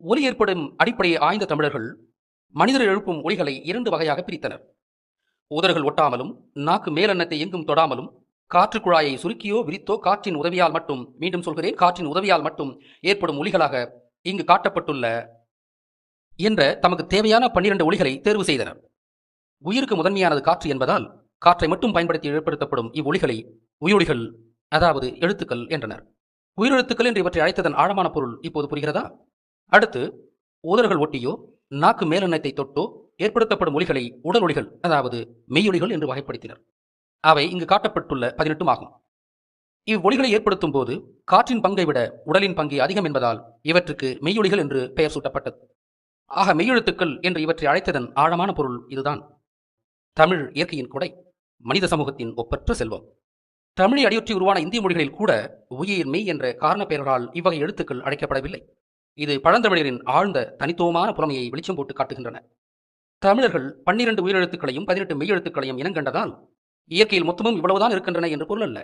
ஒலி ஏற்படும் அடிப்படையை ஆய்ந்த தமிழர்கள் மனிதர் எழுப்பும் ஒலிகளை இரண்டு வகையாக பிரித்தனர். உதடுகள் ஒட்டாமலும் நாக்கு மேலெண்ணத்தை எங்கும் தொடாமலும் காற்று குழாயை சுருக்கியோ விரித்தோ காற்றின் உதவியால் மட்டும் மீண்டும் சொல்கிறேன் காற்றின் உதவியால் மட்டும் ஏற்படும் ஒலிகளாக இங்கு காட்டப்பட்டுள்ள என்ற தமக்கு தேவையான பன்னிரண்டு ஒலிகளை தேர்வு செய்தனர். உயிருக்கு முதன்மையானது காற்று என்பதால் காற்றை மட்டும் பயன்படுத்தி ஏற்படுத்தப்படும் இவ்வொலிகளை உயிரொலிகள் அதாவது எழுத்துக்கள் என்றனர். உயிரெழுத்துக்கள் என்று இவற்றை அழைத்ததன் ஆழமான பொருள் இப்போது புரிகிறதா? அடுத்து உதர்கள் ஒட்டியோ நாக்கு மேலெண்ணத்தை தொட்டோ ஏற்படுத்தப்படும் ஒலிகளை உடல் ஒலிகள் அதாவது மெய்யொலிகள் என்று வகைப்படுத்தினர். அவை இங்கு காட்டப்பட்டுள்ள பதினெட்டும் ஆகும் இவ்வொலிகளை ஏற்படுத்தும் போது காற்றின் பங்கை விட உடலின் பங்கு அதிகம் என்பதால் இவற்றுக்கு மெய்யொலிகள் என்று பெயர் சூட்டப்பட்டது. ஆக மெய்யெழுத்துக்கள் என்று இவற்றை அழைத்ததன் ஆழமான பொருள் இதுதான். தமிழ் இயற்கையின் கொடை மனித சமூகத்தின் ஒப்பற்ற செல்வம். தமிழை அடியொற்றி உருவான இந்திய மொழிகளில் கூட உயிர் மெய் என்ற காரண பெயர்களால் இவ்வகை எழுத்துக்கள் அழைக்கப்படவில்லை. இது பழந்தமிழரின் ஆழ்ந்த தனித்துவமான புலமையை வெளிச்சம் போட்டு காட்டுகின்றன. தமிழர்கள் பன்னிரண்டு உயிரெழுத்துக்களையும் பதினெட்டு மெய் எழுத்துக்களையும் இனங்கண்டதால் இயற்கையில் மொத்தமும் இவ்வளவுதான் இருக்கின்றன என்று பொருள் அல்ல.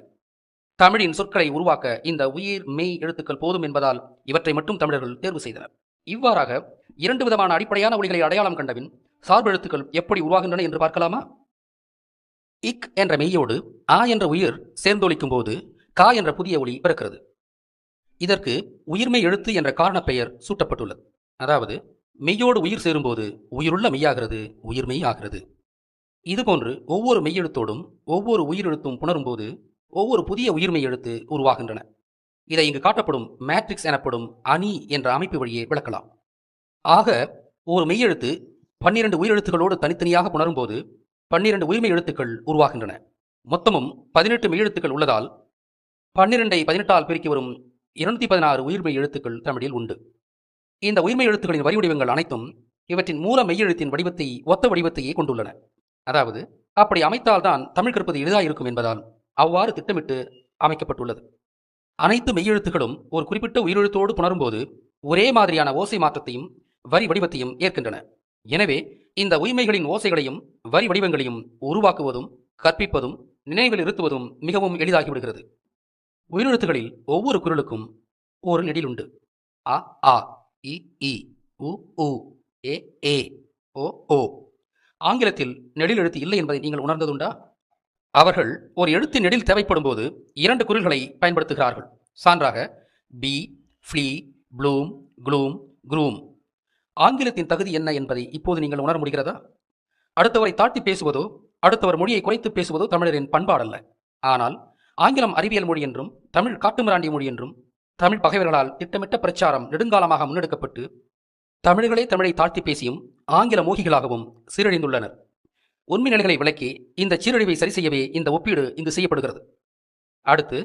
தமிழின் சொற்களை உருவாக்க இந்த உயிர் மெய் எழுத்துக்கள் போதும் என்பதால் இவற்றை மட்டும் தமிழர்கள் தேர்வு செய்தனர். இவ்வாறாக இரண்டு விதமான அடிப்படையான மொழிகளை அடையாளம் கண்டபின் சார்பெழுத்துக்கள் எப்படி உருவாகின்றன என்று பார்க்கலாமா? இக் என்ற மெய்யோடு ஆ என்ற உயிர் சேர்ந்தொழிக்கும் போது கா என்ற புதிய ஒளி பிறக்கிறது. இதற்கு உயிர்மை எழுத்து என்ற காரணப் பெயர் சூட்டப்பட்டுள்ளது. அதாவது மெய்யோடு உயிர் சேரும்போது உயிருள்ள மெய்யாகிறது உயிர்மெய் ஆகிறது. இதுபோன்று ஒவ்வொரு மெய்யெழுத்தோடும் ஒவ்வொரு உயிரெழுத்தும் புணரும்போது ஒவ்வொரு புதிய உயிர்மெய் எழுத்து உருவாகின்றன. இதை இங்கு காட்டப்படும் மேட்ரிக்ஸ் எனப்படும் அணி என்ற அமைப்பு வழியே விளக்கலாம். ஆக ஒரு மெய்யெழுத்து பன்னிரண்டு உயிரெழுத்துகளோடு தனித்தனியாக புணரும்போது பன்னிரண்டு உரிமை எழுத்துக்கள் உருவாகின்றன. மொத்தமும் பதினெட்டு மெய்யெழுத்துக்கள் உள்ளதால் பன்னிரெண்டை பதினெட்டால் பெருக்கி வரும் இருநூத்தி பதினாறு உயிர்மெய் எழுத்துக்கள் தமிழில் உண்டு. இந்த உயிர்மை எழுத்துக்களின் வரி வடிவங்கள் அனைத்தும் இவற்றின் மூல மெய்யெழுத்தின் வடிவத்தை ஒத்த வடிவத்தையே கொண்டுள்ளன. அதாவது அப்படி அமைத்தால்தான் தமிழ் கற்பது எளிதாக இருக்கும் என்பதால் அவ்வாறு திட்டமிட்டு அமைக்கப்பட்டுள்ளது. அனைத்து மெய்யெழுத்துக்களும் ஒரு குறிப்பிட்ட உயிரெழுத்தோடு புணரும்போது ஒரே மாதிரியான ஓசை மாற்றத்தையும் வரி வடிவத்தையும் ஏற்கின்றன. எனவே இந்த உய்மைகளின் ஓசைகளையும் வரி வடிவங்களையும் உருவாக்குவதும் கற்பிப்பதும் நினைவில் இருத்துவதும் மிகவும் எளிதாகிவிடுகிறது. உயிரெழுத்துகளில் ஒவ்வொரு குரலுக்கும் ஒரு நெடில் உண்டு. அ ஆ இ இ உ உ ஏ ஏ ஓ ஓ. ஆங்கிலத்தில் நெடில் எழுத்து இல்லை என்பதை நீங்கள் உணர்ந்ததுண்டா? அவர்கள் ஒரு எழுத்து நெடில் தேவைப்படும் போது இரண்டு குரல்களை பயன்படுத்துகிறார்கள். சான்றாக பி ஃப்ளீ ப்ளூம் க்ளூம் க்ரூம். ஆங்கிலத்தின் தகுதி என்ன என்பதை இப்போது நீங்கள் உணர முடிகிறதா? அடுத்தவரை தாழ்த்தி பேசுவதோ அடுத்தவர் மொழியை குறைத்து பேசுவதோ தமிழரின் பண்பாடல்ல. ஆனால் ஆங்கிலம் அறிவியல் மொழி என்றும் தமிழ் காட்டுமிராண்டி மொழி என்றும் தமிழ் பகைவர்களால் திட்டமிட்ட பிரச்சாரம் நெடுங்காலமாக முன்னெடுக்கப்பட்டு தமிழர்களே தமிழை தாழ்த்தி பேசியும் ஆங்கில மோகிகளாகவும் சீரழிந்துள்ளனர். உண்மை நிலைகளை விளக்கி இந்த சீரழிவை சரி செய்யவே இந்த ஒப்பீடு இங்கு செய்யப்படுகிறது. அடுத்து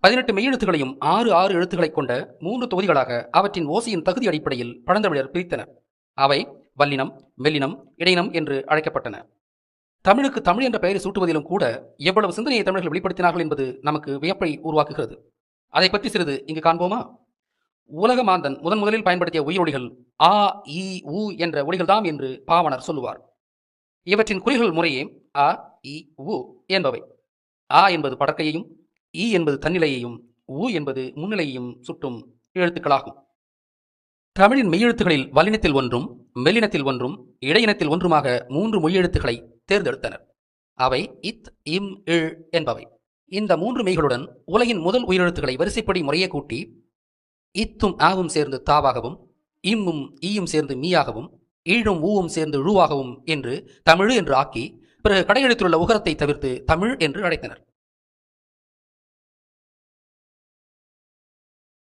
பதினெட்டு மெய்யெழுத்துகளையும் ஆறு ஆறு எழுத்துக்களைக் கொண்ட மூன்று தொகுதிகளாக அவற்றின் ஓசையின் தகுதி அடிப்படையில் பழந்தமிழர் பிரித்தனர். அவை வல்லினம் மெல்லினம் இடையினம் என்று அழைக்கப்பட்டன. தமிழுக்கு தமிழ் என்ற பெயரை சூட்டுவதிலும் கூட எவ்வளவு சிந்தனையை தமிழர்கள் வெளிப்படுத்தினார்கள் என்பது நமக்கு வியப்பை உருவாக்குகிறது. அதை பற்றி சிறிது இங்கு காண்போமா? உலக மாந்தன் முதன் முதலில் பயன்படுத்திய உயிரொலிகள் ஆ இ உ என்ற ஒலிகள்தாம் என்று பாவனர் சொல்லுவார். இவற்றின் குறிகள் முறையே அ இ உ என்பவை. ஆ என்பது படக்கையையும் இ என்பது தன்னிலையையும் உ என்பது முன்னிலையையும் சுட்டும் எழுத்துக்களாகும். தமிழின் மெய்யெழுத்துகளில் வல்லினத்தில் ஒன்றும் மெல்லினத்தில் ஒன்றும் இடையினத்தில் ஒன்றுமாக மூன்று மொழியெழுத்துக்களை தேர்ந்தெடுத்தனர். அவை இத் இம் இழ் என்பவை. இந்த மூன்று மெய்களுடன் உலகின் முதல் உயிரெழுத்துக்களை வரிசைப்படி முறையே கூட்டி இத்தும் ஆவும் சேர்ந்து தாவாகவும் இம்மும் ஈயும் சேர்ந்து மீயாகவும் ஈழும் ஊவும் சேர்ந்து ழுவாகவும் என்று தமிழ் என்று ஆக்கி பிறகு கடையெழுத்திலுள்ள உகரத்தை தவிர்த்து தமிழ் என்று அழைத்தனர்.